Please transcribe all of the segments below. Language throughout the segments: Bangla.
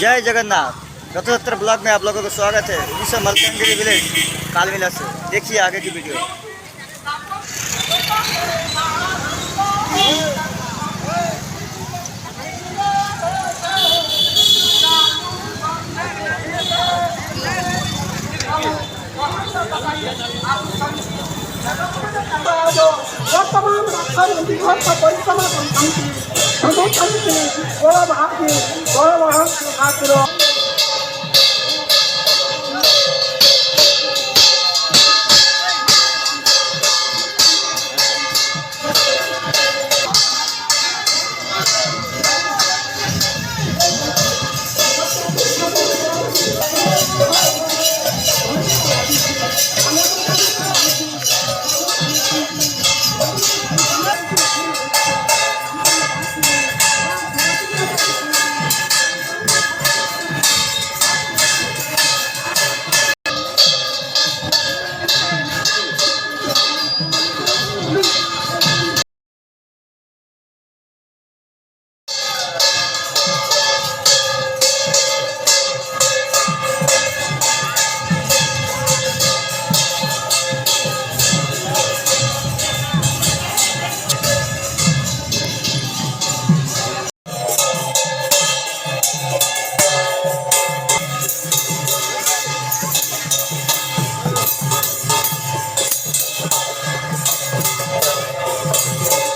जय जगन्नाथ रथोत्तर ब्लॉग में आप लोगों का स्वागत है उड़ीसा मलकानगिरी विलेज कालमिला से देखिए आगे की वीडियो आप বর্তমান রাষ্ট্রনীতি ঘটনা পরিচালনা করছেন গৌরব হাসি গৌরব হাসি ঠাকুর Música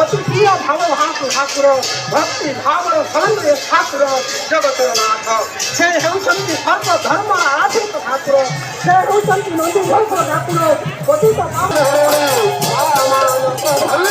অতুতীয় ভাব ভাসু ঠাকুর ভক্তি ভাবর সমন্বয় ঠাকুর জগতর নাଥ সে হেউছন্তি সর্ব ধর্ম আধিত ঠাকুর সে হেউছন্তি নন্দী ঘোষ ঠাকুর পতিত পাবন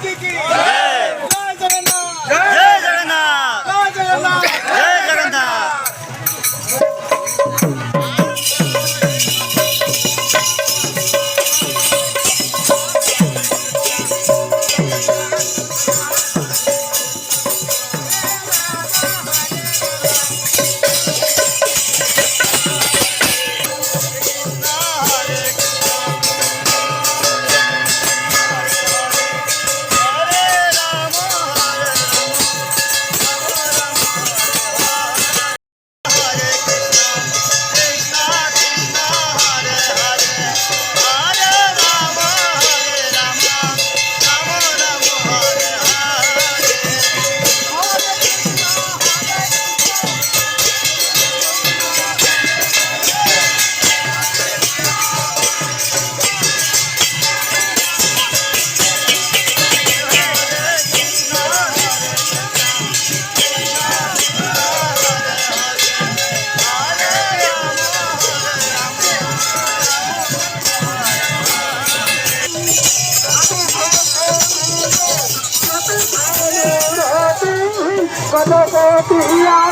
কি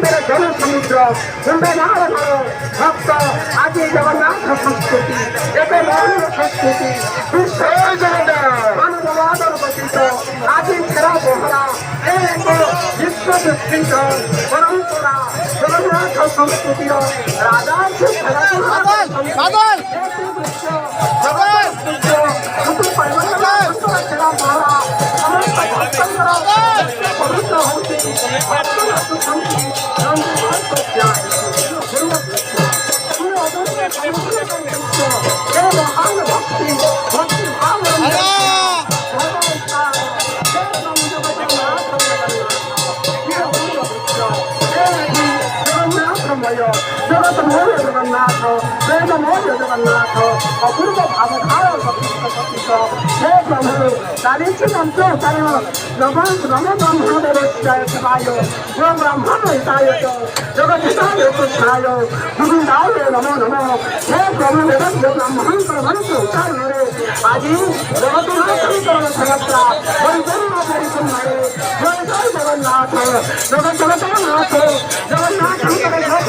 পূর্বের জল সমুদ্র পূর্বে নার ভক্ত আজি জগন্নাথ সংস্কৃতি এতে মৌল সংস্কৃতি বিশ্ব মানববাদর কথিত আজি ছেড়া বহরা এক বিশ্ব রাজা Thank you. জগন্নাথ অপূর্ব ভাব ধারক হে প্রভু তারিচি মন্ত্র উচ্চারণ নম নম ব্রহ্ম দেবস্যায় শিবায় গো ব্রহ্মণ হিতায় জগদীশায় কৃষ্ণায় গোবিন্দায় নম নম হে প্রভু জগৎ ব্রহ্মণ প্রভন্ত উচ্চারণ রে আজি জগৎ সমস্যা পরিপূর্ণ পরিপূর্ণ রে জয় জয় জগন্নাথ জগৎ জগন্নাথ জগন্নাথ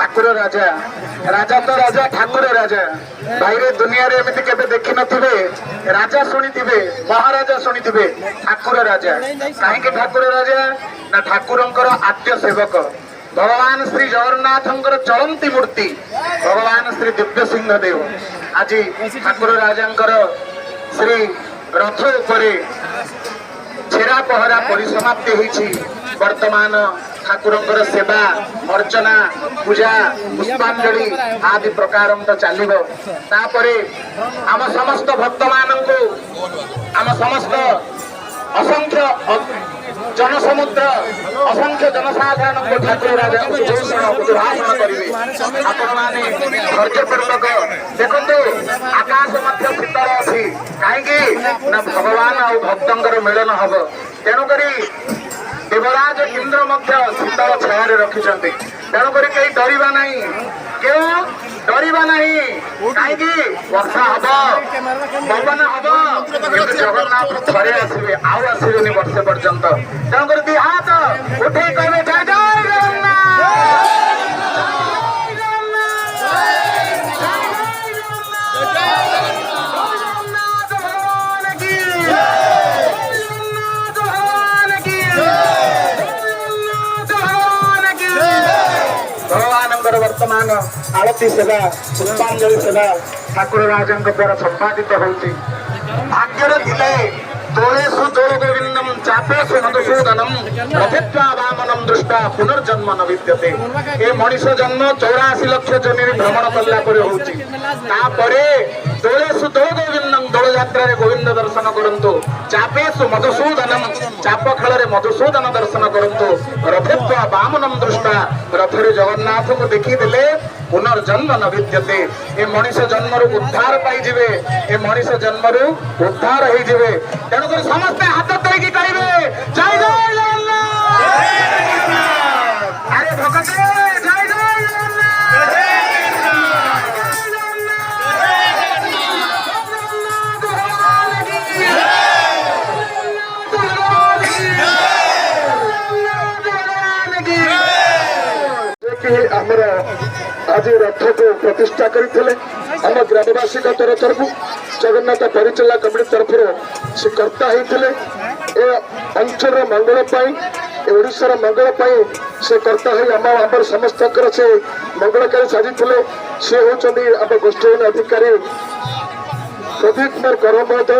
ঠাকুর রাজা রাজা তো রাজা ঠাকুর রাজা বাইরে দুনিয়ার এমনি কেবে দেখি নথিবে রাজা শুনিথিবে মহারাজা শুনিথিবে ঠাকুর রাজা কাহিঁকি ঠাকুর রাজা না ঠাকুরঙ্কর আদ্য সেবক ভগবান শ্রী জগন্নাথঙ্কর চলন্তি মূর্তি ভগবান শ্রী দিব্য সিংহ দেব আজি ঠাকুর রাজাঙ্কর শ্রী রথ উপরে ছেড়া পহরা পরিসমাপ্তি হয়েছি বর্তমান ঠাকুরঙ্কর সেবা অর্চনা পূজা পুষ্পাঞ্জলি আদি প্রকার চালিব তাপরে আমস্ত ভক্ত মানুষ আম সমস্ত অসংখ্য জনসমুদ্র অসংখ্য জনসাধারণ ঠাকুর রাজা করবে আপন মানে ধৈর্যপূর্বক আকাশ মধ্য শীতল অছি কাইকি না ভগবান আউ মিলন হব তেণুকরি ଦେବରାଜ ଇନ୍ଦ୍ର ମଧ୍ୟ ଶୀତଳ ଛାୟାରେ ରଖିଛନ୍ତି ତେଣୁକରି କେହି ଡରିବା ନାହିଁ କେଉଁ ଡରିବା ନାହିଁ କାହିଁକି ବର୍ଷା ହବ ପବନ ହବ କିନ୍ତୁ ଜଗନ୍ନାଥ ଥରେ ଆସିବେ ଆଉ ଆସିବେନି ବର୍ଷେ ପର୍ଯ୍ୟନ୍ତ ତେଣୁକରି ଦି ହାତ ଉଠେଇ କହିବେ ବର୍ତ୍ତମାନ ଆଳତି ସେବା ପୁଷ୍ପାଞ୍ଜଳି ସେବା ଠାକୁର ରାଜାଙ୍କ ଦ୍ୱାରା ସମ୍ପାଦିତ ହେଉଛି ଭାଗ୍ୟରେ ଥିଲେ ତୋଳେ ସୁତୋଳ ଗୋବିନ୍ଦମ ଚାପେ ସୁମଧୁସୂଦନମ ରଥିତ୍ୱା ବାମନମ ଦୃଷ୍ଟା ପୁନର୍ଜନ୍ମ ନ ବିଦ୍ୟତେ ଏ ମଣିଷ ଜନ୍ମ ଚଉରାଅଶୀ ଲକ୍ଷ ଜମିରେ ଭ୍ରମଣ କଲା ପରେ ହେଉଛି ତାପରେ ତୋଳେ ସୁତୋଳ ଗୋବିନ୍ଦମ ଦୋଳଯାତ୍ରାରେ ଗୋବିନ୍ଦ ଦର୍ଶନ କରନ୍ତୁ ଚାପେ ସୁମଧୁସୂଦନମ ଚାପ ଖେଳରେ ମଧୁସୂଦନ ଦର୍ଶନ କରନ୍ତୁ ରଥିତ୍ୱା ବାମନମ ଦୃଷ୍ଟା ରଥରେ ଜଗନ୍ନାଥଙ୍କୁ ଦେଖିଦେଲେ ପୁନର୍ଜନ୍ମ ନ ବିଦ୍ୟତେ ଏ ମଣିଷ ଜନ୍ମରୁ ଉଦ୍ଧାର ପାଇଯିବେ ଏ ମଣିଷ ଜନ୍ମରୁ ଉଦ୍ଧାର ହେଇଯିବେ ତେଣୁକରି ସମସ୍ତେ ହାତ প্রতিষ্ঠা করে আম গ্রামবাসী তরফর জগন্নাথ পরিচালনা কমিটি তরফর সে কর্তা হয়েছিল এ অঞ্চলের মঙ্গল পাই ଓଡ଼ିଶାର ମଙ୍ଗଳ ପାଇଁ ସେ କର୍ତ୍ତା ହୋଇ ଆମ ଆମର ସମସ୍ତଙ୍କର ସେ ମଙ୍ଗଳକାରୀ ସାଜିଥିଲେ ସେ ହେଉଛନ୍ତି ଆମ ଗୋଷ୍ଠୀ ଅଧିକାରୀ ପ୍ରଦୀପ କୁମାର କର ମହୋଦୟ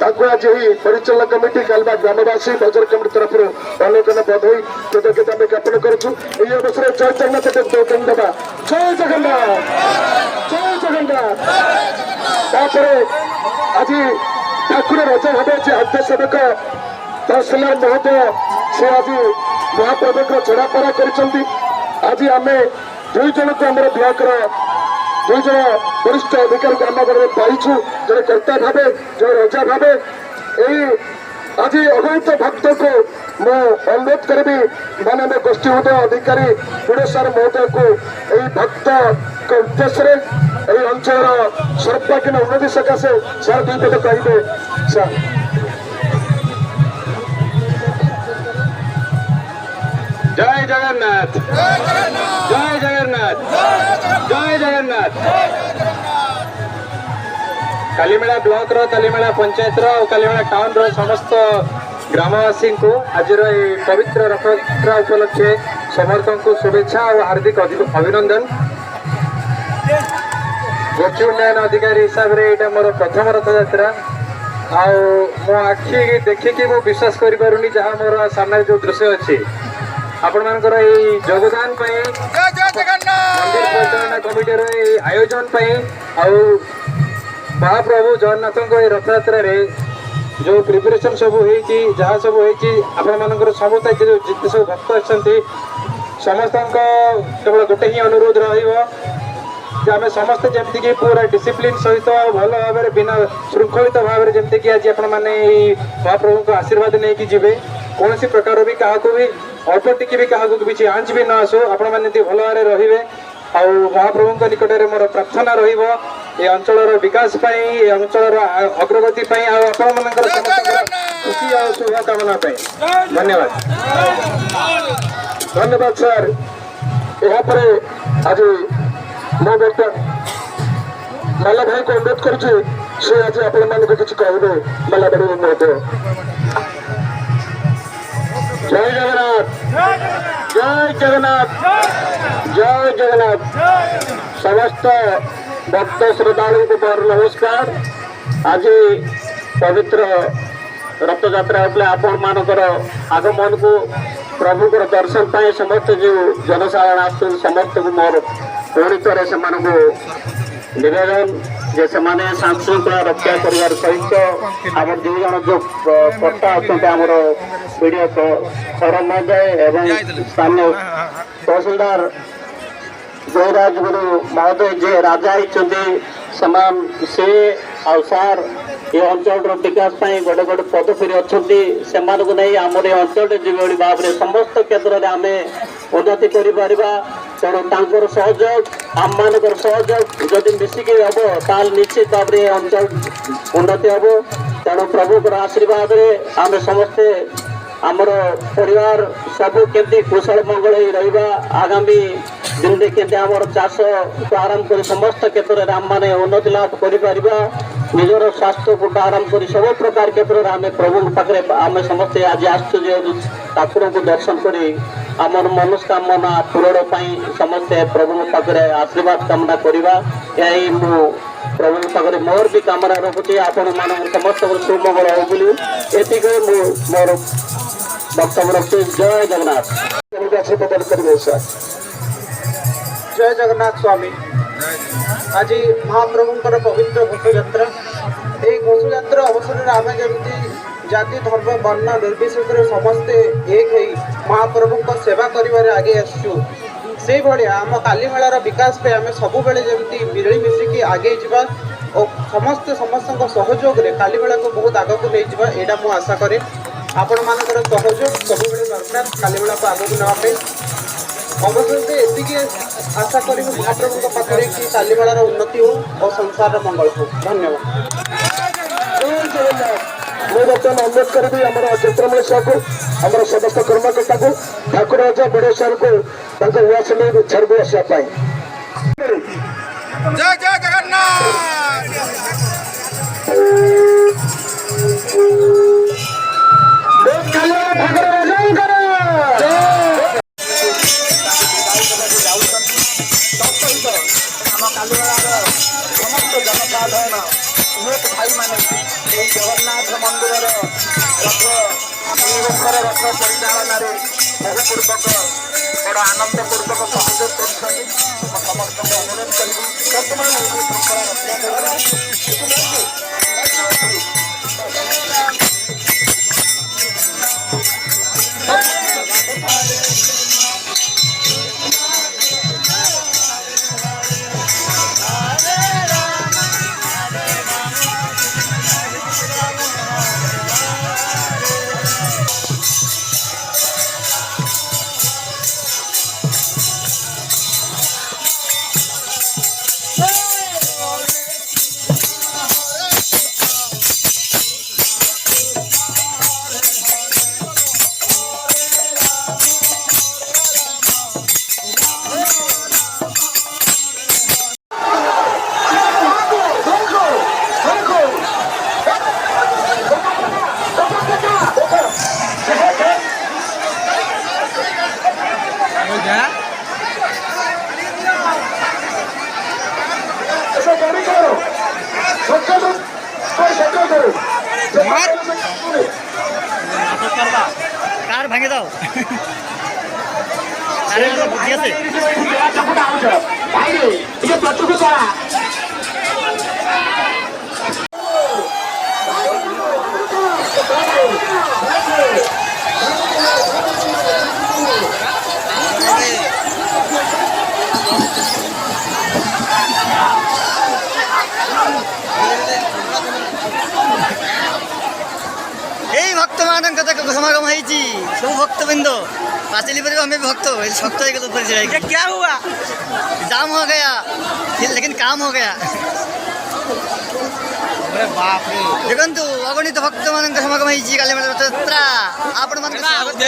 ତାଙ୍କୁ ଆଜି ଏହି ପରିଚାଳନା କମିଟି କାଲବା ଗ୍ରାମବାସୀ ବଜାର କମିଟି ତରଫରୁ ଅନେକ ବଧେଇ କୃତଜ୍ଞତା ଆମେ ଜ୍ଞାପନ କରୁଛୁ ଏହି ଅବସରରେ ଜୟ ଜଗନ୍ନାଥ ଦେବଙ୍କୁ ଦେବା ଜୟ ଜଗନ୍ନାଥ ଜୟ ଜଗନ୍ନାଥ ତାପରେ ଆଜି ଠାକୁର ରଜ ଭାବେ ଯେ ଆଦ୍ୟସେବକ ତହସିଲଦାର ମହୋଦୟ ସେ ଆଜି ମହାପ୍ରଭୁଙ୍କର ଛଡ଼ାପରା କରିଛନ୍ତି ଆଜି ଆମେ ଦୁଇ ଜଣଙ୍କୁ ଆମର ବ୍ଲକର ଦୁଇ ଜଣ ବରିଷ୍ଠ ଅଧିକାରୀଙ୍କୁ ଆମେ ବଳରେ ପାଇଛୁ ଜଣେ କର୍ତ୍ତା ଭାବେ ଜଣେ ରଜା ଭାବେ ଏହି ଆଜି ଅଗଣିତ ଭକ୍ତକୁ ମୁଁ ଅନୁରୋଧ କରିବି ମାନନୀୟ ଗୋଷ୍ଠୀ ଉଦୟ ଅଧିକାରୀ ଓଡ଼ିଶାର ମହୋଦୟକୁ ଏହି ଭକ୍ତଙ୍କ ଉଦ୍ଦେଶ୍ୟରେ ଏହି ଅଞ୍ଚଳର ସର୍ବାଙ୍ଗୀନ ଉନ୍ନତି ସକାଶେ ସାର୍ ଦୁଇ ପଦ କହିବେ ସାର୍ ଜୟ ଜଗନ୍ନାଥ ଜୟ জগন্নাথ জয় জগন্নাଥ କାଲିମେଳା ବ୍ଲକର କାଲିମେଳା ପଞ୍ଚାୟତର ଆଉ କାଲିମେଳା ଟାଉନର ସମସ୍ତ ଗ୍ରାମବାସୀଙ୍କୁ ଆଜିର ଏହି ପବିତ୍ର ରଥଯାତ୍ରା ଉପଲକ୍ଷେ ସମସ୍ତଙ୍କୁ ଶୁଭେଚ୍ଛା ଆଉ ହାର୍ଦ୍ଦିକ ଅଭିନନ୍ଦନ ଗୋଚି ଉନ୍ନୟନ ଅଧିକାରୀ ହିସାବରେ ଏଇଟା ମୋର ପ୍ରଥମ ରଥଯାତ୍ରା ଆଉ ମୋ ଆଖି ଦେଖିକି ମୁଁ ବିଶ୍ୱାସ କରିପାରୁନି ଯାହା ମୋର ସାମ୍ନାରେ ଯେଉଁ ଦୃଶ୍ୟ ଅଛି ଆପଣମାନଙ୍କର ଏଇ ଯୋଗଦାନ ପାଇଁ ପରିଚାଳନା କମିଟିର ଏଇ ଆୟୋଜନ ପାଇଁ ଆଉ ମହାପ୍ରଭୁ ଜଗନ୍ନାଥଙ୍କ ଏଇ ରଥଯାତ୍ରାରେ ଯେଉଁ ପ୍ରିପାରେସନ୍ ସବୁ ହେଇଛି ଯାହା ସବୁ ହେଇଛି ଆପଣମାନଙ୍କର ସମସ୍ତେ ଯେଉଁ ଯେତେ ସବୁ ଭକ୍ତ ଅଛନ୍ତି ସମସ୍ତଙ୍କ କେବଳ ଗୋଟେ ହିଁ ଅନୁରୋଧ ରହିବ যে আমি সমস্ত যেমিকি পুরা ডিসিপ্লিন সহিত ভালো ভাবে বিনা শৃঙ্খলিত ভাবে যেমিকি আজ আপনার মহাপ্রভু আশীর্বাদ নিয়ে যাবে কোণী প্রকার বি কাহকু বি ଅଳ୍ପ ଟିକେ ବି କାହାକୁ କିଛି ଆଞ୍ଚ ବି ନ ଆସୁ ଆପଣମାନେ ଏମିତି ଭଲରେ ରହିବେ ଆଉ ମହାପ୍ରଭୁଙ୍କ ନିକଟରେ ମୋର ପ୍ରାର୍ଥନା ରହିବ ଏ ଅଞ୍ଚଳର ବିକାଶ ପାଇଁ ଏ ଅଞ୍ଚଳର ଅଗ୍ରଗତି ପାଇଁ ଆଉ ଆପଣମାନଙ୍କର ସମସ୍ତଙ୍କର ଖୁସି ଆଉ ଶୁଭକାମନା ପାଇଁ ଧନ୍ୟବାଦ ଧନ୍ୟବାଦ ସାର୍ ଏହାପରେ ଆଜି ମୁଁ ବ୍ୟକ୍ତ ମାଲା ଭାଇକୁ ଅନୁରୋଧ କରୁଛି ସେ ଆଜି ଆପଣମାନଙ୍କୁ କିଛି କହିବେ ମାଲା ଭାଇ ମଧ୍ୟ జై జగన్నాథ్ జై జగన్నాథ్ జై జగన్నాథ్ समस्त भक्त श्रद्धालु को मोर नमस्कार आज पवित्र रथजात्रा आपण मानकर आगमन को प्रभु को दर्शन पाए समस्त जो जनसाधारण आस समस्त को मोर पूरी तरह से निवेदन ଯେ ସେମାନେ ଶାନ୍ତିଶୃଙ୍ଖଳା ରକ୍ଷା କରିବା ସହିତ ଆମର ଦୁଇ ଜଣ ଯେଉଁ କର୍ତ୍ତା ଅଛନ୍ତି ଆମର ପିଡ଼ିଓ ଶରଦ ମହୋଦୟ ଏବଂ ସ୍ଥାନୀୟ ତହସିଲଦାର ଜୟରାଜ ଗୁରୁ ମହୋଦୟ ଯିଏ ରାଜା ହେଇଛନ୍ତି ସେମାନେ ସେ ଆଉ ସାର୍ ଏ ଅଞ୍ଚଳର ବିକାଶ ପାଇଁ ଗୋଟେ ଗୋଟେ ପଦକ୍ଷେପ ଅଛନ୍ତି ସେମାନଙ୍କୁ ନେଇ ଆମର ଏ ଅଞ୍ଚଳରେ ଯେଭଳି ଭାବରେ ସମସ୍ତ କ୍ଷେତ୍ରରେ ଆମେ ଉନ୍ନତି କରିପାରିବା ତେଣୁ ତାଙ୍କର ସହଯୋଗ ଆମମାନଙ୍କର ସହଯୋଗ ଯଦି ମିଶିକି ହେବ ତାହେଲେ ନିଶ୍ଚିତ ଭାବରେ ଏ ଅଞ୍ଚଳ ଉନ୍ନତି ହେବ ତେଣୁ ପ୍ରଭୁଙ୍କର ଆଶୀର୍ବାଦରେ ଆମେ ସମସ୍ତେ ଆମର ପରିବାର ସବୁ କେମିତି କୁଶଳ ମଙ୍ଗଳ ହେଇ ରହିବା ଆଗାମୀ ଦିନରେ କେମିତି ଆମର ଚାଷଠୁ ଆରମ୍ଭ କରି ସମସ୍ତ କ୍ଷେତ୍ରରେ ଆମମାନେ ଉନ୍ନତି ଲାଭ କରିପାରିବା ନିଜର ସ୍ୱାସ୍ଥ୍ୟକୁ ଆରାମ କରି ସବୁ ପ୍ରକାର କ୍ଷେତ୍ରରେ ଆମେ ପ୍ରଭୁଙ୍କ ପାଖରେ ଆମେ ସମସ୍ତେ ଆଜି ଆସୁଛୁ ଠାକୁରଙ୍କୁ ଦର୍ଶନ କରି ଆମର ମନସ୍କାମନା ପୂରଣ ପାଇଁ ସମସ୍ତେ ପ୍ରଭୁଙ୍କ ପାଖରେ ଆଶୀର୍ବାଦ କାମନା କରିବା ଏହା ହିଁ ମୁଁ ପ୍ରଭୁଙ୍କ ପାଖରେ ମୋର ବି କାମନା ରଖୁଛି ଆପଣମାନଙ୍କ ସମସ୍ତଙ୍କର ସୁମଙ୍ଗଳ ହେଉ ବୋଲି ଏତିକି ମୁଁ ମୋର ବକ୍ତବ୍ୟ ରଖୁଛି ଜୟ ଜଗନ୍ନାଥ ଆଶୀର୍ବାଦ କରିବେ ସାର୍ ଜୟ ଜଗନ୍ନାଥ ସ୍ୱାମୀ আজি মহাপ্রভুঙ্কর পবিত্র ঘোষযাত্রা এই ঘোষযাত্রা অবসরের আমি যেমনি জাতি ধর্ম বর্ণ নির্বিশেষে সমস্তে এক হয়ে মহাপ্রভুঙ্ক সেবা করবার আগে আসছু সেইভাবে আম কালিমেলার বিকাশ পাই আমি সবুলে যেমনি মিলিমিশিকি আগে যা ও ସମସ୍ତେ ସମସ୍ତଙ୍କ ସହଯୋଗରେ କାଲିବେଳାକୁ ବହୁତ ଆଗକୁ ନେଇଯିବା ଏଇଟା ମୁଁ ଆଶା କରେ ଆପଣମାନଙ୍କର ସହଯୋଗ ସବୁବେଳେ ଦରକାର କାଲିବେଳାକୁ ଆଗକୁ ନେବା ପାଇଁ ଅବଶେଷ ଏତିକି ଆଶା କରିବୁ ମହାପ୍ରଭୁଙ୍କ ପାଖରେ କି ଚାଲିବେଳାର ଉନ୍ନତି ହେଉ ଓ ସଂସାରର ମଙ୍ଗଳ ହେଉ ଧନ୍ୟବାଦ ମୁଁ ବର୍ତ୍ତମାନ ଅନୁରୋଧ କରିବି ଆମର ଚିତ୍ରମୂଳ ସାହକୁ ଆମର ସମସ୍ତ କର୍ମକର୍ତ୍ତାକୁ ଠାକୁର ଅଜା ବଡ଼ ସାରକୁ ତାଙ୍କ ଉଆସ ନେଇ ଛାଡ଼ିକୁ ଆସିବା ପାଇଁ ଜଗନ୍ନାଥ আরেকটা বুদ্ধি আছে বাইরে এটা ততটুকু করা Thank you. সংখ্যাটা সমাগম হয়েছি সব ভক্তবৃন্দ पाचली पर हमें भक्त हो भक्त है ऊपर से क्या क्या हुआ जाम हो गया लेकिन काम हो गया देखु अगणित भक्त मान समागम काली मेला रथयात्रा आपण मान स्वागत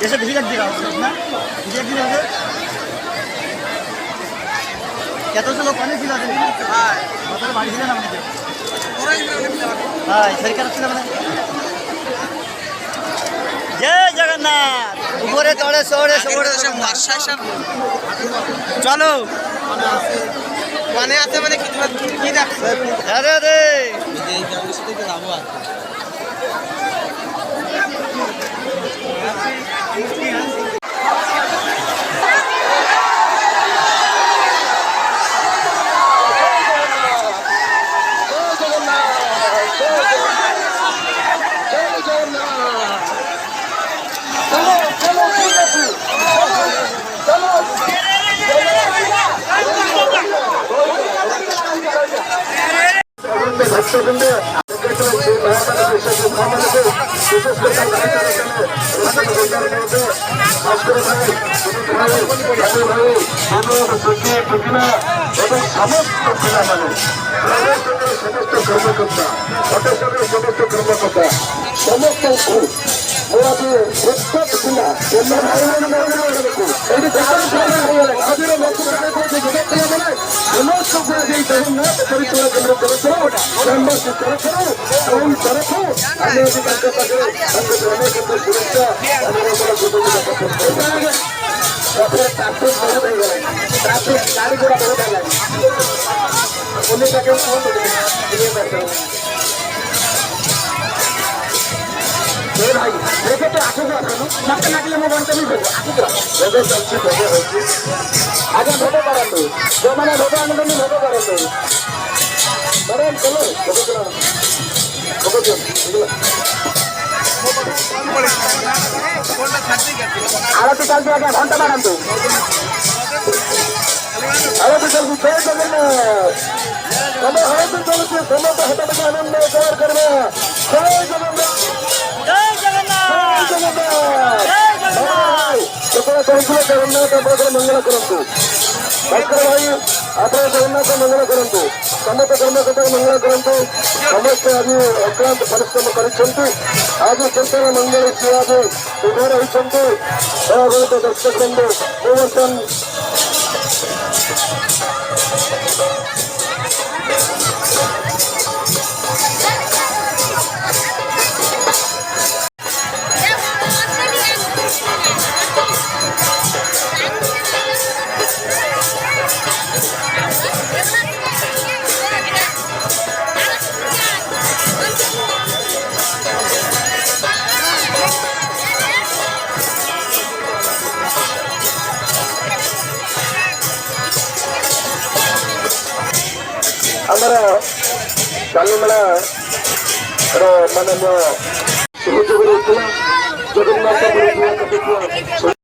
जैसे भीड़ लग ना भीड़ लग क्या तो लोग पानी खिला थे हाँ मतलब भाई खिला ना मुझे মানে? জয় জগন্নাথ উপরে চড়ে চড়ে চড়ে চলো মানে আছে মানে কি আরে হ্যাঁ রে এবং সমস্ত পিলামানে সমস্ত কর্মকর্তা ঘটেশ্বরের সমস্ত কর্মকর্তা সমস্ত ওরাকে প্রত্যেক পিলা সমস্ত করে দিয়ে না পরিচয় কেন্দ্র గ్రామవాసి కొరకు స్వయం కొరకు అనేక ప్రజలు అందుకు అనేక గురించి అనేక కుటుంబ ట్రాఫిక్ బహుత్ అయిపోయి ట్రాఫిక్ గాడి కూడా బహుత్ అయ్యాలి కొన్ని సెకండ్ ఫోన్ ভাই রেখে তো আগে মাঠে লাগলে মোবাইল তুমি আগে চলছি আগে ভোট করাতো যে মানে ভোট আনন্দ ভোট করাতো আরো তো চলবে একটা ঘন্টা বাড়ান তো আরো তো চলবে জয় জগন্নাথ তোমরা হয়তো চলেছে তোমরা তো হতে থেকে আনন্দ জোর করবে জয় জগন্নাথ জয় জগন্নাথ জয় জগন্নাথ তোমরা মঙ্গল করন্তু ଡାକ୍ତର ଭାଇ ଆପଣ ଜଗନ୍ନାଥ ମଙ୍ଗଳ କରନ୍ତୁ ସମସ୍ତ କର୍ମକର୍ତ୍ତାଙ୍କୁ ମଙ୍ଗଳ କରନ୍ତୁ ସମସ୍ତେ ଆଜି ଅକ୍ଳାନ୍ତ ପରିଶ୍ରମ କରିଛନ୍ତି ଆଜି ଚିନ୍ତନ ମଙ୍ଗଳ ସିଏ ଆଜି ଉଭା ରହିଛନ୍ତି ସହଭାଗିତ ଦର୍ଶକ ବନ୍ଧୁ ମୁଁ ବର୍ତ୍ତମାନ ବାଲିମେଳାର ମାନେ ଜଗନ୍ନାଥ